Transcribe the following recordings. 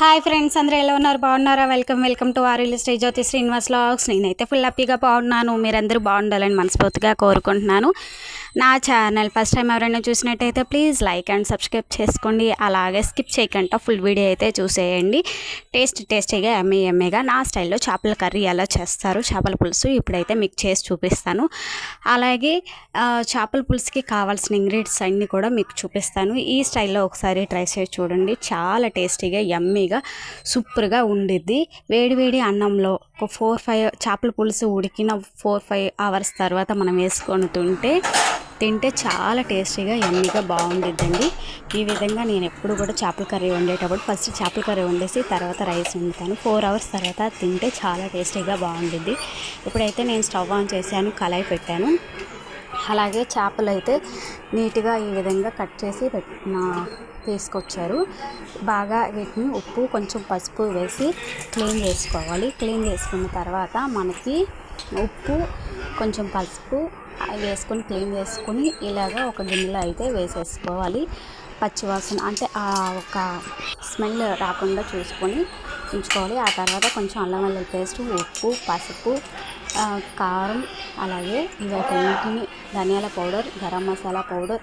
Hi friends అందరూ ఎలా ఉన్నారు? బాగున్నారా? Welcome welcome to R stay Jyothi Srinivas vlogs నేనైతే ఫుల్ హ్యాపీగా బాగున్నాను. మీరందరూ బాగుండాలని మనస్ఫూర్తిగా కోరుకుంటున్నాను. నా ఛానల్ ఫస్ట్ టైం ఎవరైనా చూసినట్టయితే ప్లీజ్ లైక్ అండ్ సబ్స్క్రైబ్ చేసుకోండి. అలాగే స్కిప్ చేయకుండా ఫుల్ వీడియో అయితే చూసేయండి. టేస్ట్ టేస్టీగా ఎమ్మె ఎమ్మెగా నా స్టైల్లో చేపల కర్రీ ఎలా చేస్తారు చేపల పులుసు ఇప్పుడైతే మీకు చేసి చూపిస్తాను. అలాగే చేపల పులుసుకి కావాల్సిన ఇంగ్రీడియంట్స్ అన్నీ కూడా మీకు చూపిస్తాను. ఈ స్టైల్లో ఒకసారి ట్రై చేసి చూడండి. చాలా టేస్టీగా యమ్మీగా సూపర్గా ఉండిద్ది. వేడివేడి అన్నంలో ఒక ఫోర్ ఫైవ్ చేపల పులుసు ఉడికిన ఫోర్ ఫైవ్ అవర్స్ తర్వాత మనం వేసుకొని తింటే తింటే చాలా టేస్టీగా యమ్మీగా బాగుండిద్దండి. ఈ విధంగా నేను ఎప్పుడు కూడా చేపల కర్రీ వండేటప్పుడు ఫస్ట్ చేపల కర్రీ వండేసి తర్వాత రైస్ వండుతాను. ఫోర్ అవర్స్ తర్వాత తింటే చాలా టేస్టీగా బాగుండిద్ది. ఇప్పుడైతే నేను స్టవ్ ఆన్ చేశాను కళాయి పెట్టాను. అలాగే చేపలు అయితే నీట్గా ఈ విధంగా కట్ చేసి తీసుకొచ్చారు. బాగా వీటిని ఉప్పు కొంచెం పసుపు వేసి క్లీన్ చేసుకోవాలి. క్లీన్ చేసుకున్న తర్వాత మనకి ఉప్పు కొంచెం పసుపు వేసుకొని క్లీన్ చేసుకొని ఇలాగ ఒక గిన్నెలో అయితే వేసేసుకోవాలి. పచ్చివాసన అంటే ఆ ఒక స్మెల్ రాకుండా చూసుకొని ఉంచుకోవాలి. ఆ తర్వాత కొంచెం అల్లం వెల్లుల్లి పేస్ట్ ఉప్పు పసుపు కారం అలాగే వీటన్నిటిని ధనియాల పౌడర్ గరం మసాలా పౌడర్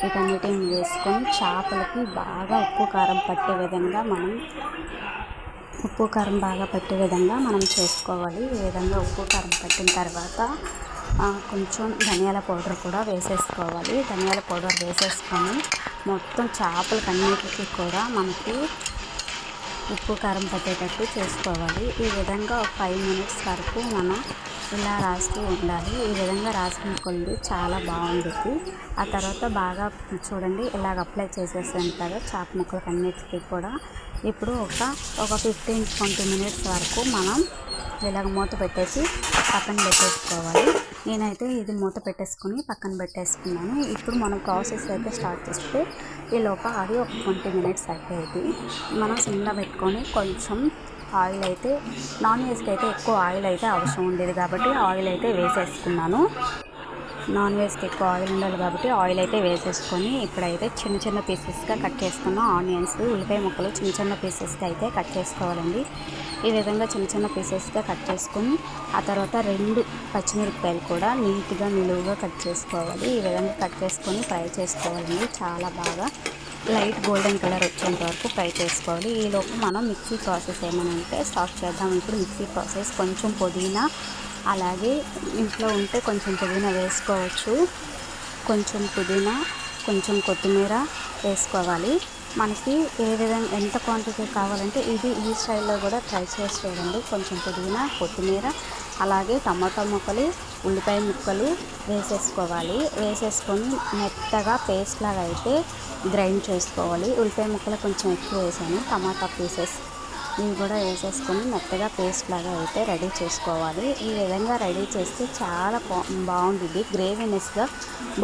వీటన్నిటిని వేసుకొని చేపలకి బాగా ఉప్పు కారం పట్టే విధంగా మనం ఉప్పు కారం బాగా పట్టే విధంగా మనం చేసుకోవాలి. ఈ విధంగా ఉప్పు కారం పట్టిన తర్వాత కొంచెం ధనియాల పౌడర్ కూడా వేసేసుకోవాలి. ధనియాల పౌడర్ వేసేసుకొని మొత్తం చేపలకి అన్నిటికీ కూడా మనకి ఉప్పు కారం పట్టేటట్టు చేసుకోవాలి. ఈ విధంగా ఒక ఫైవ్ మినిట్స్ వరకు మనం ఇలా రాస్తూ ఉండాలి. ఈ విధంగా రాసిన కొలది చాలా బాగుంటుంది ఆ తర్వాత బాగా చూడండి ఇలాగ అప్లై చేసేసాను కదా చేప ముక్కలకి అన్నిటికీ కూడా. ఇప్పుడు ఒక ఒక ఫిఫ్టీన్ ట్వంటీ మినిట్స్ వరకు మనం ఇలాగ మూత పెట్టేసి పక్కన పెట్టేసుకోవాలి. నేనైతే ఇది మూత పెట్టేసుకుని పక్కన పెట్టేసుకున్నాను. ఇప్పుడు మనం ప్రాసెస్ అయితే స్టార్ట్ చేస్తే ఈ లోపల అది ఒక ట్వంటీ మినిట్స్ అయిపోయింది. మనం సిమ్లో పెట్టుకొని కొంచెం ఆయిల్ అయితే నాన్ వెజ్కి అయితే ఎక్కువ ఆయిల్ అయితే అవసరం ఉండేది కాబట్టి ఆయిల్ అయితే వేసేసుకున్నాను. నాన్ వెజ్కి ఎక్కువ ఆయిల్ ఉండాలి కాబట్టి ఆయిల్ అయితే వేసేసుకొని ఇప్పుడైతే చిన్న చిన్న పీసెస్గా కట్ చేసుకున్న ఆనియన్స్ ఉల్లిపాయ ముక్కలు చిన్న చిన్న పీసెస్గా అయితే కట్ చేసుకోవాలండి. ఈ విధంగా చిన్న చిన్న పీసెస్గా కట్ చేసుకొని ఆ తర్వాత రెండు పచ్చిమిరపకాయలు కూడా నీట్గా నిలువుగా కట్ చేసుకోవాలి. ఈ విధంగా కట్ చేసుకొని ఫ్రై చేసుకోవాలండి. చాలా బాగా లైట్ గోల్డెన్ కలర్ వచ్చేంత వరకు ఫ్రై చేసుకోవాలి. ఈ లోపు మనం మిక్సీ ప్రాసెస్ ఏమనంటే స్టార్ట్ చేద్దాం. ఇప్పుడు మిక్సీ ప్రాసెస్ కొంచెం పుదీనా అలాగే ఇంట్లో ఉంటే కొంచెం పుదీనా వేసుకోవచ్చు. కొంచెం పుదీనా కొంచెం కొత్తిమీర వేసుకోవాలి. మనకి ఏ విధంగా ఎంత క్వాంటిటీ కావాలంటే ఇది ఈ స్టైల్లో కూడా ట్రై చేసి చూడండి. కొంచెం పుదీనా కొత్తిమీర అలాగే టమాటా ముక్కలు ఉల్లిపాయ ముక్కలు వేసేసుకోవాలి. వేసేసుకొని మెత్తగా పేస్ట్ లాగా అయితే గ్రైండ్ చేసుకోవాలి. ఉల్లిపాయ ముక్కలు కొంచెం ఎక్కువ వేసాను. టమాటా పీసెస్ ఇవి కూడా వేసేసుకొని మెత్తగా పేస్ట్ లాగా అయితే రెడీ చేసుకోవాలి. ఈ విధంగా రెడీ చేస్తే చాలా బా బాగుంటుంది గ్రేవీనెస్గా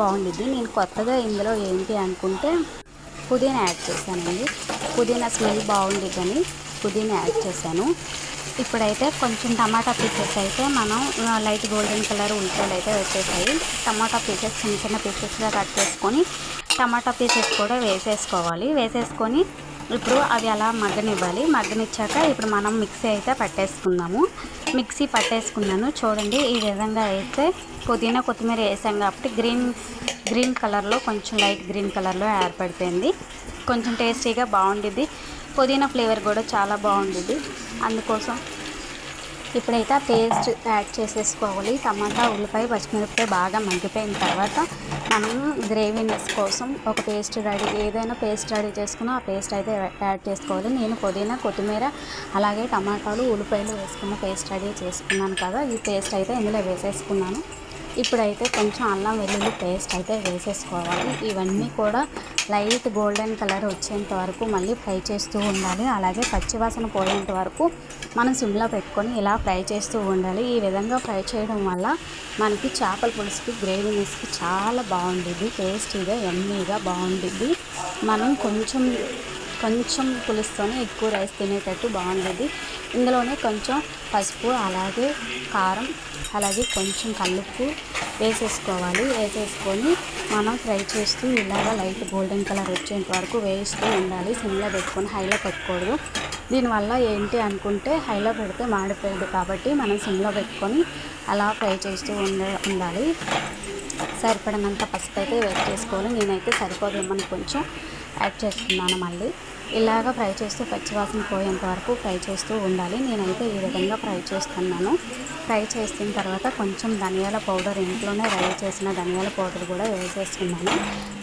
బాగుండిద్ది. నేను కొత్తగా ఇందులో ఏంటి అనుకుంటే పుదీనా యాడ్ చేశానండి. పుదీనా స్మెల్ బాగుండిద్దని పుదీనా యాడ్ చేశాను. ఇప్పుడైతే కొంచెం టమాటా పీసెస్ అయితే మనం లైట్ గోల్డెన్ కలర్ ఉల్లిపాయలు అయితే వచ్చేసాయి టమాటా పీసెస్ చిన్న చిన్న పీసెస్గా కట్ చేసుకొని టమాటా పీసెస్ కూడా వేసేసుకోవాలి. వేసేసుకొని ఇప్పుడు అవి అలా మగ్గనివ్వాలి. మగ్గనిచ్చాక ఇప్పుడు మనం మిక్సీ అయితే పట్టేసుకుందాము. మిక్సీ పట్టేసుకున్నాను. చూడండి ఈ విధంగా అయితే పుదీనా కొత్తిమీర వేసాం కాబట్టి గ్రీన్ గ్రీన్ కలర్లో కొంచెం లైట్ గ్రీన్ కలర్లో ఏర్పడిపోయింది కొంచెం టేస్టీగా బాగుండిద్ది. పుదీనా ఫ్లేవర్ కూడా చాలా బాగుండిద్ది. అందుకోసం ఇప్పుడైతే ఆ పేస్ట్ యాడ్ చేసేసుకోవాలి. టమాటా ఉల్లిపాయ పచ్చిమిరపకాయ బాగా మగ్గిపోయిన తర్వాత మనం గ్రేవీనెస్ కోసం ఒక పేస్ట్ రెడీ ఏదైనా పేస్ట్ రెడీ చేసుకున్నా ఆ పేస్ట్ అయితే యాడ్ చేసుకోవాలి. నేను పుదీనా కొత్తిమీర అలాగే టమాటాలు ఉల్లిపాయలు వేసుకున్న పేస్ట్ రెడీ చేసుకున్నాను కదా ఈ పేస్ట్ అయితే ఇందులో వేసేసుకున్నాను. ఇప్పుడైతే కొంచెం అల్లం వెల్లుల్లి పేస్ట్ అయితే వేసేసుకోవాలి. ఇవన్నీ కూడా లైట్ గోల్డెన్ కలర్ వచ్చేంత వరకు మళ్ళీ ఫ్రై చేస్తూ ఉండాలి. అలాగే పచ్చివాసన పోయేంత వరకు మనం సిమ్లో పెట్టుకొని ఇలా ఫ్రై చేస్తూ ఉండాలి. ఈ విధంగా ఫ్రై చేయడం వల్ల మనకి చేపల పులుసుకి గ్రేవీనెస్కి చాలా బాగుండిద్ది టేస్టీగా ఎమ్మీగా బాగుండిద్ది మనం కొంచెం కొంచెం పులుసుతోనే ఎక్కువ రైస్ తినేటట్టు బాగుండేది ఇందులోనే కొంచెం పసుపు అలాగే కారం అలాగే కొంచెం కల్లుప్పు వేసేసుకోవాలి. వేసేసుకొని మనం ఫ్రై చేస్తూ ఇలాగ లైట్ గోల్డెన్ కలర్ వచ్చేంత వరకు వేస్తూ ఉండాలి. సిమ్లో పెట్టుకొని హైలో పెట్టుకూడదు. దీనివల్ల ఏంటి అనుకుంటే హైలో పెడితే మాడిపోయింది కాబట్టి మనం సిమ్లో పెట్టుకొని అలా ఫ్రై చేస్తూ ఉండ ఉండాలి. సరిపడినంత పసుపు అయితే వేస్ట్ చేసుకోవాలి నేనైతే సరిపోదేమని కొంచెం. యాడ్ చేస్తున్నాను మళ్ళీ. ఇలాగ ఫ్రై చేస్తూ పచ్చివాసన పోయేంత వరకు ఫ్రై చేస్తూ ఉండాలి. నేనైతే ఈ విధంగా ఫ్రై చేస్తున్నాను. ఫ్రై చేసిన తర్వాత కొంచెం ధనియాల పౌడర్ ఇంట్లోనే రెడీ చేసిన ధనియాల పౌడర్ కూడా వేసేసుకున్నాను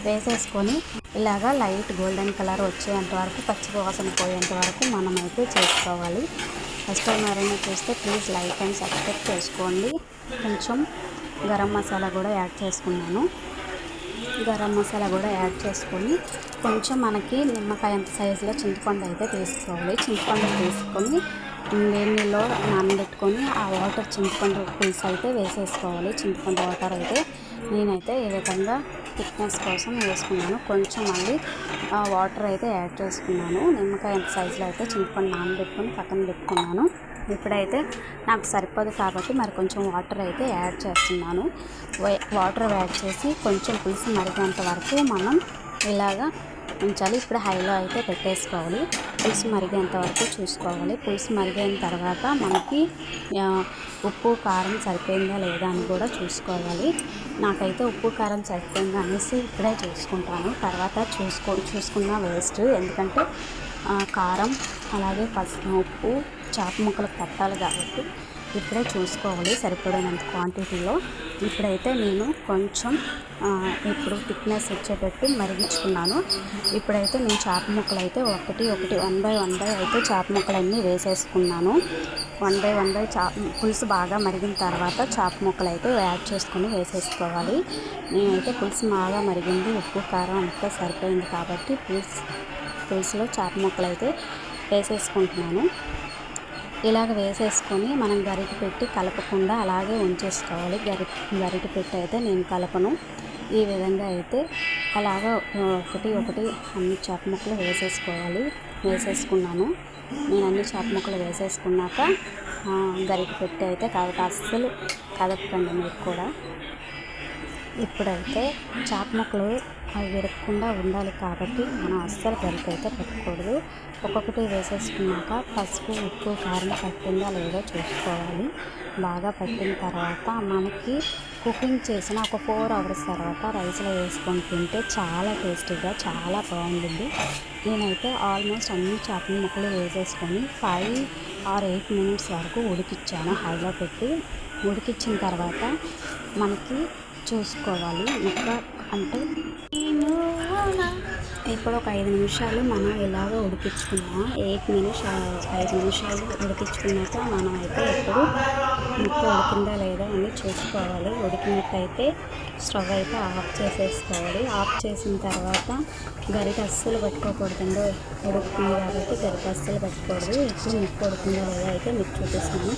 వేసేసుకొని ఇలాగా లైట్ గోల్డెన్ కలర్ వచ్చేంత వరకు పచ్చి వాసన పోయేంత వరకు మనమైతే చేసుకోవాలి. ఫస్ట్ టైం ఎవరైనా చూస్తే ప్లీజ్ లైక్ అండ్ సబ్స్క్రైబ్ చేసుకోండి. కొంచెం గరం మసాలా కూడా యాడ్ చేసుకున్నాను. గరం మసాలా కూడా యాడ్ చేసుకొని కొంచెం మనకి నిమ్మకాయ అంత సైజులో చింతపండు అయితే తీసుకోవాలి. చింతపండు తీసుకొని వేడి నీళ్ళలో నానబెట్టుకొని ఆ వాటర్ చింతపండు పులుసు అయితే వేసేసుకోవాలి. చింతపండు వాటర్ అయితే నేనైతే ఈ విధంగా థిక్నెస్ కోసం వేసుకున్నాను. కొంచెం మళ్ళీ వాటర్ అయితే యాడ్ చేసుకున్నాను. నిమ్మకాయ ఎంత సైజులో అయితే చింతపండు నానబెట్టుకొని పక్కన పెట్టుకున్నాను. ఇప్పుడైతే నాకు సరిపోదు కాబట్టి మరి కొంచెం వాటర్ అయితే యాడ్ చేస్తున్నాను. వాటర్ యాడ్ చేసి కొంచెం పులుసు మరిగేంత వరకు మనం ఇలాగా ఉంచాలి. ఇప్పుడు హైలో అయితే పెట్టేసుకోవాలి. పులుసు మరిగేంత వరకు చూసుకోవాలి. పులుసు మరిగిన తర్వాత మనకి ఉప్పు కారం సరిపోయిందా లేదా అని కూడా చూసుకోవాలి. నాకైతే ఉప్పు కారం సరిపోయింది అనేసి ఇప్పుడే చూసుకుంటాను. తర్వాత చూసుకో చూసుకున్న వేస్ట్. ఎందుకంటే కారం అలాగే పసుపు ఉప్పు చేప ముక్కలకు పట్టాలి కాబట్టి ఇప్పుడే చూసుకోవాలి సరిపడినంత క్వాంటిటీలో. ఇప్పుడైతే నేను కొంచెం ఇప్పుడు థిక్నెస్ వచ్చేటట్టు మరిగించుకున్నాను. ఇప్పుడైతే నేను చేప ముక్కలు అయితే ఒకటి ఒకటి వన్ బై వన్ బై అయితే చాప ముక్కలన్నీ వేసేసుకున్నాను. వన్ బై వన్ బై చా పులుసు బాగా మరిగిన తర్వాత చేప ముక్కలు అయితే యాడ్ చేసుకొని వేసేసుకోవాలి. నేనైతే పులుసు బాగా మరిగింది ఉప్పు కారం అంతా సరిపోయింది కాబట్టి పులుసు పులుసులో చేప ముక్కలు అయితే వేసేసుకుంటున్నాను. ఇలాగ వేసేసుకొని మనం గరిటె పెట్టి కలపకుండా అలాగే ఉంచేసుకోవాలి. గరి గరిటె పెట్టి అయితే నేను కలపను. ఈ విధంగా అయితే అలాగ ఒకటి ఒకటి అన్ని చేప ముక్కలు వేసేసుకోవాలి. వేసేసుకున్నాను. నేను అన్ని చేప ముక్కలు వేసేసుకున్నాక గరిటె పెట్టి అయితే కదప అస్సలు కదపకండి మీరు కూడా. ఇప్పుడైతే చాప ముక్కలు అవి విరగకుండా ఉండాలి కాబట్టి మనం అస్సలు గరిట అయితే పెట్టకూడదు. ఒక్కొక్కటి వేసేసుకున్నాక పసుపు ఉప్పు కారం పట్టిందా లేదో చూసుకోవాలి. బాగా పట్టిన తర్వాత మనకి కుకింగ్ చేసిన ఒక ఫోర్ అవర్స్ తర్వాత రైస్లో వేసుకొని తింటే చాలా టేస్టీగా చాలా బాగుంటుంది. నేనైతే ఆల్మోస్ట్ అన్ని చేపల ముక్కలు వేసేసుకొని ఫైవ్ ఆర్ ఎయిట్ మినిట్స్ వరకు ఉడికిచ్చాను. హైలో పెట్టి ఉడికిచ్చిన తర్వాత మనకి చూసుకోవాలి. ఇంకా అంటే ఇప్పుడు ఒక ఐదు నిమిషాలు మనం ఇలాగ ఉడికించుకున్నాం. ఎయిట్ మినిట్స్ ఐదు నిమిషాలు ఉడికించుకున్నాక మనం అయితే ఎప్పుడు ముక్క ఉడికిందా లేదా అని చూసుకోవాలి. ఉడికినట్టయితే స్టవ్ అయితే ఆఫ్ చేసేసుకోవాలి. ఆఫ్ చేసిన తర్వాత గరిట అస్సలు పెట్టుకోకూడదండి. ఉడుకుతుంది కాబట్టి గరిట అస్సలు పెట్టుకోవద్దు ఇప్పుడు ముక్క ఉడుకుందా లేదా అయితే మీకు చూపిస్తాను.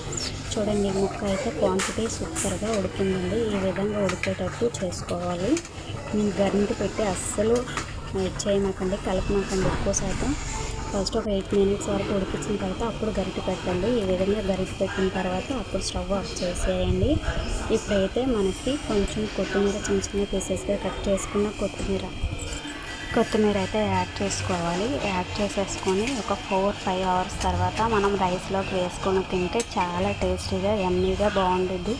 చూడండి ముక్క అయితే క్వాంటిటీ సూపర్గా ఉడికిందండి. ఈ విధంగా ఉడికేటట్టు చేసుకోవాలి. నేను గరిట పెట్టి అస్సలు చేయమాకండి కలపమాకండి ఎక్కువ శాతం. ఫస్ట్ ఒక ఎయిట్ మినిట్స్ వరకు ఉడికించిన తర్వాత అప్పుడు గరిటె పెట్టండి. ఈ విధంగా గరిటె పెట్టిన తర్వాత అప్పుడు స్టవ్ ఆఫ్ చేసేయండి. ఇప్పుడైతే మనకి కొంచెం కొత్తిమీర చిన్న చిన్న పీసెస్గా కట్ చేసుకున్న కొత్తిమీర. కొత్తిమీర అయితే యాడ్ చేసుకోవాలి. యాడ్ చేసేసుకొని ఒక ఫోర్ ఫైవ్ అవర్స్ తర్వాత మనం రైస్లోకి వేసుకొని తింటే చాలా టేస్టీగా ఎమ్మీగా బాగుంటుంది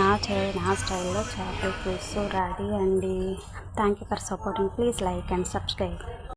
నా చే నా స్టైల్లో చేపల పులుసు రెడీ అండి. Thank you for supporting please like and subscribe